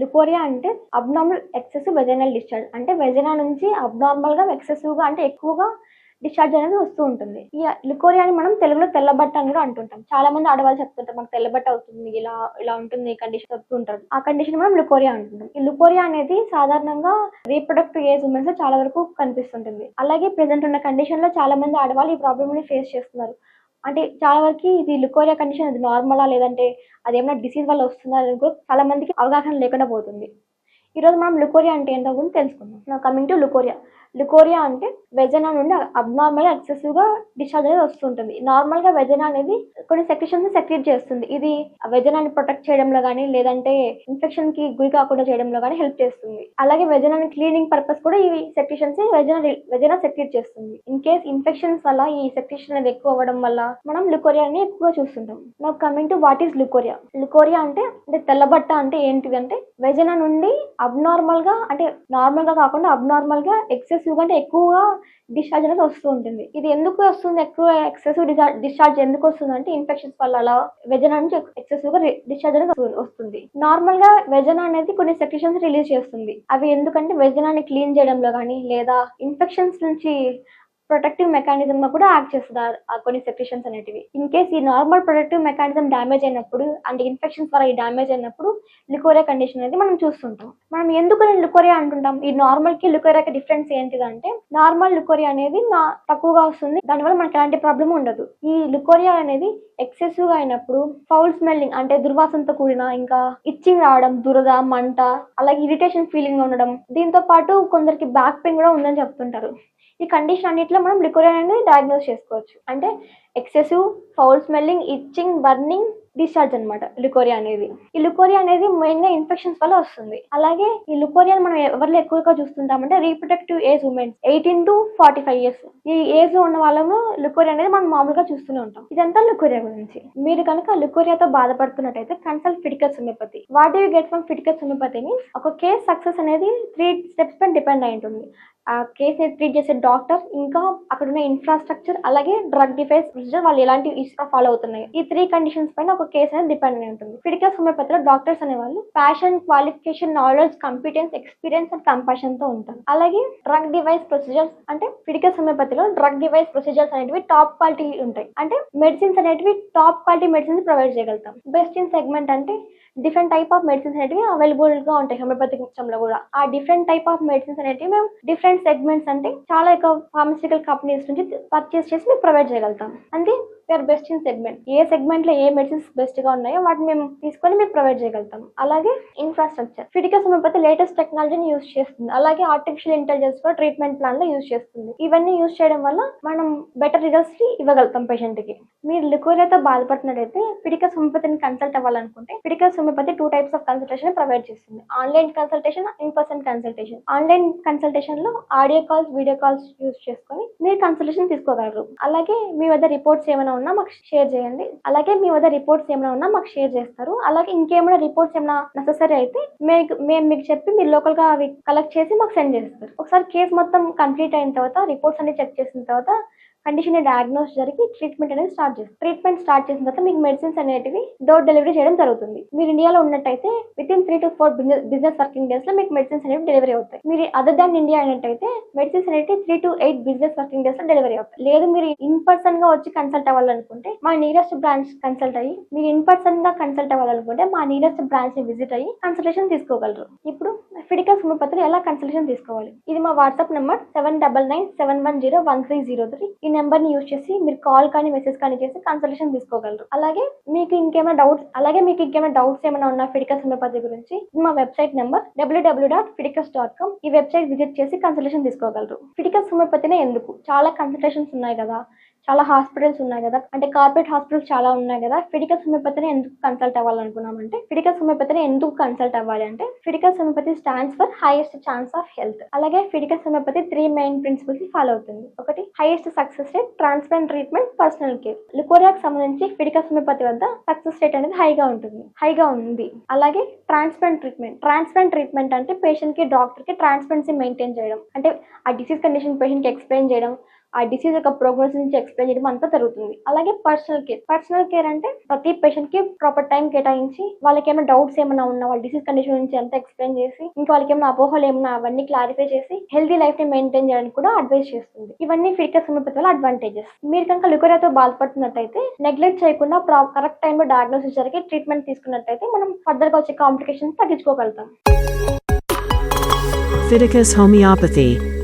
Leucorrhoea అంటే abnormal excessive vaginal discharge అంటే vagina నుంచి అబ్నార్మల్గా ఎక్సెసివ్గా అంటే ఎక్కువగా డిశ్చార్జ్ అనేది వస్తూ ఉంటుంది. ఈ లుకోరియాని మనం తెలుగులో తెల్లబట్ట అని కూడా అంటుంటాం. చాలా మంది ఆడవాళ్ళు చెప్తుంటారు మనకు తెల్లబట్ట అవుతుంది ఇలా ఇలా ఉంటుంది కండిషన్ చెప్తుంటారు ఆ కండిషన్ మనం లుకోరియా అంటుంటాం. ఈ లుకోరియా అనేది సాధారణంగా రీప్రొడక్టివ్ ఏజ్ ఉమెన్స్ చాలా వరకు కనిపిస్తుంటుంది. అలాగే ప్రెసెంట్ ఉన్న కండిషన్లో చాలా మంది ఆడవాళ్ళు ఈ ప్రాబ్లమ్ని ఫేస్ చేస్తున్నారు. అంటే చాలా వరకు ఇది లుకోరియా కండిషన్ అది నార్మలా లేదంటే అది ఏమైనా డిసీజ్ వల్ల వస్తుందా అని కూడా చాలా మందికి అవగాహన లేకుండా పోతుంది. ఈరోజు మనం లుకోరియా అంటే ఏంటో కూడా తెలుసుకుందాం. Coming to leucorrhoea. లుకోరియా అంటే వెజనా నుండి అబ్నార్మల్ ఎక్సెసివ్గా డిశ్చార్జ్ అనేది వస్తుంటుంది. నార్మల్గా వెజనా అనేది కొన్ని సెక్రెషన్స్ సెక్రెట్ చేస్తుంది. ఇది వెజనాన్ని ప్రొటెక్ట్ చేయడంలో కానీ లేదంటే ఇన్ఫెక్షన్కి గురి కాకుండా చేయడంలో కానీ హెల్ప్ చేస్తుంది. అలాగే వెజనాన్ని క్లీనింగ్ పర్పస్ కూడా ఈ సెక్రెషన్స్ వెజనా వెజనా సెక్రెట్ చేస్తుంది. ఇన్ కేస్ ఇన్ఫెక్షన్స్ వల్ల ఈ సెక్రెషన్ అనేది ఎక్కువ అవ్వడం వల్ల మనం లుకోరియాని ఎక్కువగా చూస్తుంటాం. నా coming to what is leucorrhoea? Leucorrhoea అంటే అంటే తెల్లబట్ట అంటే ఏంటిది అంటే వెజనా నుండి అబ్నార్మల్గా అంటే నార్మల్గా కాకుండా అబ్నార్మల్గా ఎక్సెసివ్గా అంటే ఎక్కువగా డిశ్చార్జ్ అనేది వస్తూ ఉంటుంది. ఇది ఎందుకు వస్తుంది? ఎక్కువ ఎక్సెసివ్ డిశ్చార్జ్ ఎందుకు వస్తుంది అంటే ఇన్ఫెక్షన్స్ వల్ల అలా వెజన నుంచి ఎక్సెసివ్గా డిశ్చార్జ్ అనేది వస్తుంది. నార్మల్గా వెజన అనేది కొన్ని సెక్యూషన్స్ రిలీజ్ చేస్తుంది. అవి ఎందుకంటే వెజనాన్ని క్లీన్ చేయడంలో కానీ లేదా ఇన్ఫెక్షన్స్ నుంచి ప్రొటెక్టివ్ మెకానిజం గా కూడా యాక్ట్ చేస్తుంది? ఆ కొన్ని సెక్రెషన్స్ అనేటివి. ఇన్ కేస్ ఈ నార్మల్ ప్రొటెక్టివ్ మెకానిజం డ్యామేజ్ అయినప్పుడు అంటే ఇన్ఫెక్షన్స్ ద్వారా ఈ డ్యామేజ్ అయినప్పుడు లికోరియా కండిషన్ అనేది మనం చూస్తుంటాం. మనం ఎందుకు లుకోరియా అంటుంటాం? ఈ నార్మల్కి లుకోరియాకి డిఫరెన్స్ ఏంటిదంటే నార్మల్ లుకోరియా అనేది నా తక్కువగా వస్తుంది. దానివల్ల మనకి ఎలాంటి ప్రాబ్లం ఉండదు. ఈ లుకోరియా అనేది ఎక్సెసివ్గా అయినప్పుడు ఫౌల్ స్మెల్లింగ్ అంటే దుర్వాసనతో కూడిన ఇంకా ఇచ్చింగ్ రావడం దురద మంట అలాగే ఇరిటేషన్ ఫీలింగ్ ఉండడం దీంతో పాటు కొందరికి బ్యాక్ పెయిన్ కూడా ఉందని చెప్తుంటారు. ఈ కండిషన్ అన్నిట్లో మనం లికోరియా అనేది డయాగ్నోస్ చేసుకోవచ్చు. అంటే excessive foul smelling itching burning discharge అనమాట లుకోరియా అనేది. ఈ లుకోరియా అనేది మెయిన్గా ఇన్ఫెక్షన్స్ వల్ల వస్తుంది. అలాగే ఈ లుకోరియాని మనం ఎవరిలో ఎక్కువగా చూస్తుంటామంటే reproductive age womens eighteen to forty five years ఈ ఏజ్ ఉన్న వాళ్ళము లుకోరియా అనేది మనం మామూలుగా చూస్తూనే ఉంటాం. ఇదంతా లుకోరియా గురించి. మీరు కనుక లుకోరియాతో బాధపడుతున్నట్టయితే consult ఫిటికల్ homeopathy what you get from ఫిటికల్ homeopathy means ఒక కేస్ సక్సెస్ అనేది త్రీ స్టెప్స్ పైన డిపెండ్ అయి ఉంటుంది. ఆ ట్రీట్ చేసే డాక్టర్ ఇంకా అక్కడ ఉన్న ఇన్ఫ్రాస్ట్రక్చర్ అలాగే డ్రగ్ డిఫైస్ ప్రొసీజర్ వాళ్ళు ఎలాంటి ఫాలో అవుతున్నాయి. ఈ త్రీ కండిషన్స్ పైన ఒక కేసు అనేది డిపెండ్ అయి ఉంటుంది. క్రిటికల్ హోమియోపతిలో డాక్టర్స్ అనేవాళ్ళు passion qualification knowledge competence experience and కంపాషన్తో ఉంటారు. అలాగే డ్రగ్ డివైస్ ప్రొసీజర్స్ అంటే క్రిటికల్ హోమియోపతిలో డ్రగ్ డివైస్ ప్రొసీజర్స్ అనేటివి టాప్ క్వాలిటీ ఉంటాయి. అంటే మెడిసిన్స్ అనేటివి టాప్ క్వాలిటీ మెడిసిన్స్ ప్రొవైడ్ చేయగలుగుతాం. బెస్ట్ ఇన్ సెగ్మెంట్ అంటే డిఫరెంట్ టైప్ ఆఫ్ మెడిసిన్స్ అనేటివి అవైలబుల్గా ఉంటాయి. హోమియోపతిక్లో కూడా. ఆ డిఫరెంట్ టైప్ ఆఫ్ మెడిసిన్స్ అనేటివి మేము డిఫరెంట్ సెగ్మెంట్స్ అంటే చాలా ఎక్కువ ఫార్మసిటికల్ కంపెనీస్ నుంచి పర్చేస్ చేసి మీకు ప్రొవైడ్ చేయగలుగుతాం. అంటే we are best in segment. ఏ సెగ్మెంట్లో ఏ మెడిసిన్స్ బెస్ట్గా ఉన్నాయో వాటిని మేము తీసుకొని మీకు ప్రొవైడ్ చేయగలుగుతాం. అలాగే ఇన్ఫ్రాస్ట్రక్చర్ ఫిటికల్ హోమియోపతి లేటెస్ట్ టెక్నాలజీని యూజ్ చేస్తుంది. అలాగే ఆర్టిఫిషియల్ ఇంటెలిజెన్స్ కూడా ట్రీట్మెంట్ ప్లాన్లో యూజ్ చేస్తుంది. ఇవన్నీ యూజ్ చేయడం వల్ల మనం బెటర్ రిజల్ట్స్ ఇవ్వగలుగుతాం పేషెంట్కి మీరు లికోరియాతో బాధపడుతున్నట్టయితే ఫిడికస్ హోమియోపతిని కన్సల్ట్ అవ్వాలనుకుంటే Fidicus homeopathy two types of consultation provide చేస్తుంది. Online consultation in person consultation online కన్సల్టేషన్లో audio calls video calls use చేసుకొని మీరు కన్సల్టేషన్ తీసుకోగలరు. అలాగే మీ వద్ద రిపోర్ట్స్ ఏమైనా ఉన్నా మాకు షేర్ చేయండి. అలాగే మీ వద్ద రిపోర్ట్స్ ఏమైనా ఉన్నా మాకు షేర్ చేస్తారు. అలాగే ఇంకేమైనా రిపోర్ట్స్ ఏమైనా నెససరీ అయితే మీకు మేము మీకు చెప్పి మీరు లోకల్గా అవి కలెక్ట్ చేసి మాకు సెండ్ చేస్తారు. ఒకసారి కేసు మొత్తం కంప్లీట్ అయిన తర్వాత రిపోర్ట్స్ అన్ని చెక్ చేసిన తర్వాత కండిషన్ డయాగ్నోస్ జరిగి ట్రీట్మెంట్ అనేది స్టార్ట్ చేస్తారు. ట్రీట్మెంట్ స్టార్ట్ చేసిన తర్వాత మీకు మెడిసిన్స్ అనేటివి డోర్ డెలివరీ చేయడం జరుగుతుంది. మీరు ఇండియాలో ఉన్నట్టయితే within three to four business working డేస్లో మీకు మెడిసిన్స్ అనేవి డెలివరీ అవుతాయి. మీరు అదర్ దాన్ ఇండియా అయినట్టయితే మెడిసిన్స్ అనేవి three to eight business working డేస్లో డెలివరీ అవుతాయి. లేదు మీరు ఇన్ పర్సన్గా వచ్చి కన్సల్ట్ అవ్వాలనుకుంటే మా నియరెస్ట్ బ్రాంచ్ కన్సల్ట్ అయ్యి మీరు ఇన్ పర్సన్గా కన్సల్ట్ అవ్వాలనుకుంటే మా నియరెస్ట్ బ్రాంచ్ని విజిట్ అయ్యి కన్సల్టేషన్ తీసుకోగలరు. ఇప్పుడు ఫిడికల్ హోమియోపతిలో ఎలా కన్సల్టేషన్ తీసుకోవాలి? ఇది మా WhatsApp number seven double nine seven one zero one three zero three ఈ నెంబర్ని యూజ్ చేసి మీరు కాల్ కానీ మెసేజ్ కానీ చేసి కన్సల్టేషన్ తీసుకోగలరు. అలాగే మీకు ఇంకేమైనా డౌట్స్ అలాగే మీకు ఇంకేమైనా డౌట్స్ ఏమైనా ఉన్నా ఫిడికస్ హోమియోపతి గురించి మా website number W W dot Fidicus dot com ఈ వెబ్సైట్ విజిట్ చేసి కన్సల్టేషన్ తీసుకోగలరు. ఫిడికస్ హోమియోపతినే ఎందుకు? చాలా కన్సల్టేషన్స్ ఉన్నాయి కదా. చాలా హాస్పిటల్స్ ఉన్నాయి కదా. అంటే కార్పొరేట్ హాస్పిటల్స్ చాలా ఉన్నాయి కదా. ఫిడికల్ హోమియోపతిని ఎందుకు కన్సల్ట్ అవ్వాలనుకున్నామంటే ఫిడికల్ హోమియోపతిని ఎందుకు కన్సల్ట్ అవ్వాలి అంటే ఫిడికల్ homeopathy stands for highest chance of health అలాగే ఫిడికల్ homeopathy three main principles follow అవుతుంది. ఒకటి highest success rate transplant treatment personal care లుకోరియాకి సంబంధించి ఫిడికల్ హోమియోపతి వద్ద సక్సెస్ రేట్ అనేది హైగా ఉంటుంది. హైగా ఉంది. అలాగే ట్రాన్స్ప్లాంట్ ట్రీట్మెంట్ ట్రాన్స్ప్లాంట్ ట్రీట్మెంట్ అంటే పేషెంట్కి డాక్టర్కి ట్రాన్స్పరెన్సీ మెయింటైన్ చేయడం. అంటే ఆ డిసీజ్ కండిషన్ పేషెంట్కి ఎక్స్ప్లెయిన్ చేయడం. ఆ డిసీజ్ యొక్క ప్రోగ్రెస్ నుంచి ఎక్స్ప్లెయిన్ చేయడం అంతా జరుగుతుంది. అలాగే పర్సనల్ కేర్ పర్సనల్ కేర్ అంటే ప్రతి పేషెంట్కి ప్రాపర్ టైం కేటాయించి వాళ్ళకి ఏమైనా డౌట్స్ ఏమైనా ఉన్నా వాళ్ళ డిసీజ్ కండిషన్ నుంచి అంతా ఎక్స్ప్లెయిన్ చేసి ఇంకా వాళ్ళకి ఏమైనా అపోహలు ఏమైనా అవన్నీ క్లారిఫై చేసి హెల్తీ లైఫ్ని మెయింటైన్ చేయడానికి కూడా అడ్వైస్ చేస్తుంది. ఇవన్నీ ఫిజికల్ హోమియోపతి వల్ల అడ్వాంటేజెస్ మీరు కనుక లుకోరియాతో బాధపడుతున్నట్టయితే నెగ్లెక్ట్ చేయకుండా కరెక్ట్ టైంలో డయాగ్నోసిస్ జరిగి ట్రీట్మెంట్ తీసుకున్నట్టయితే మనం ఫర్దర్గా వచ్చే కాంప్లికేషన్స్ తగ్గించుకోగలుగుతాం. Fiticus Homeopathy.